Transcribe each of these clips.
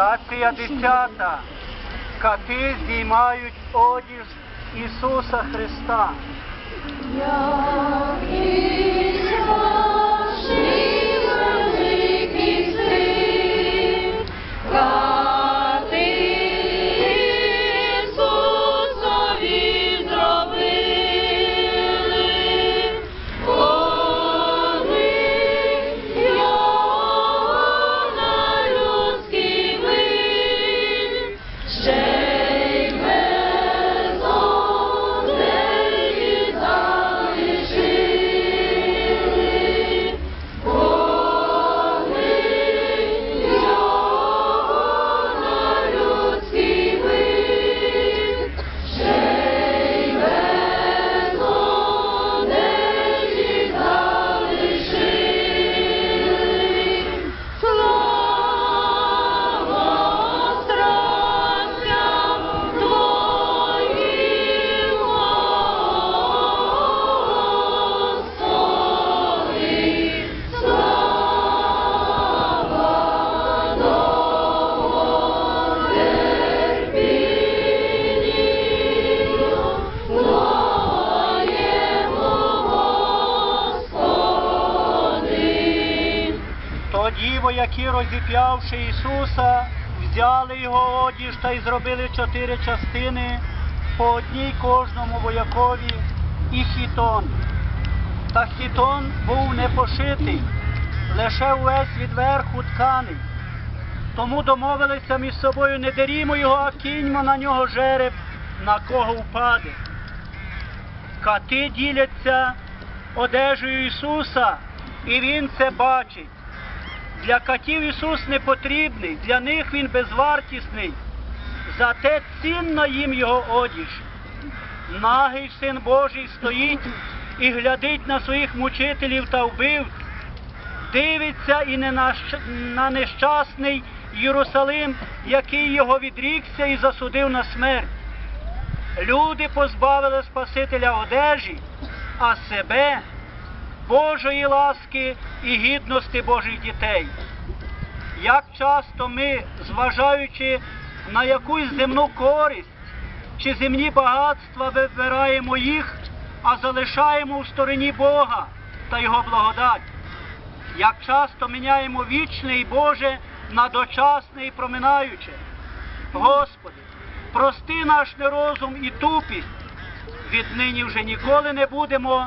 Стація 10. Кати здіймають одіж Ісуса Христа. Вояки, розіп'явши Ісуса, взяли його одіж та й зробили чотири частини, по одній кожному воякові і хітон. Та хітон був не пошитий, лише увесь від верху тканий. Тому домовилися між собою, не дерімо його, а киньмо на нього жереб, на кого впаде. Кати діляться одежею Ісуса, і Він це бачить. Для катів Ісус не потрібний, для них Він безвартісний, зате цінна їм Його одіж. Нагий Син Божий стоїть і глядить на своїх мучителів та вбивць, дивиться і не на, на нещасний Єрусалим, який його відрікся і засудив на смерть. Люди позбавили Спасителя одежі, а себе Божої ласки і гідності Божих дітей. Як часто ми, зважаючи на якусь земну користь чи земні багатства, вибираємо їх, а залишаємо в стороні Бога та Його благодать. Як часто міняємо вічне і Боже на дочасне і проминаюче. Господи, прости наш нерозум і тупість. Віднині вже ніколи не будемо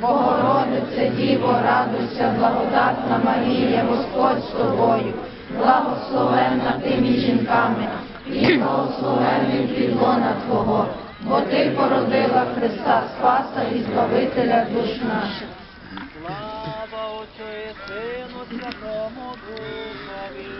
Богородице, Діво, радуйся, благодатна Марія, Господь з тобою, благословенна ти між жінками, і благословенний плід лона Твого, бо ти породила Христа Спаса і Збавителя душ наших. Слава Отцю і Сину, Святому Духові.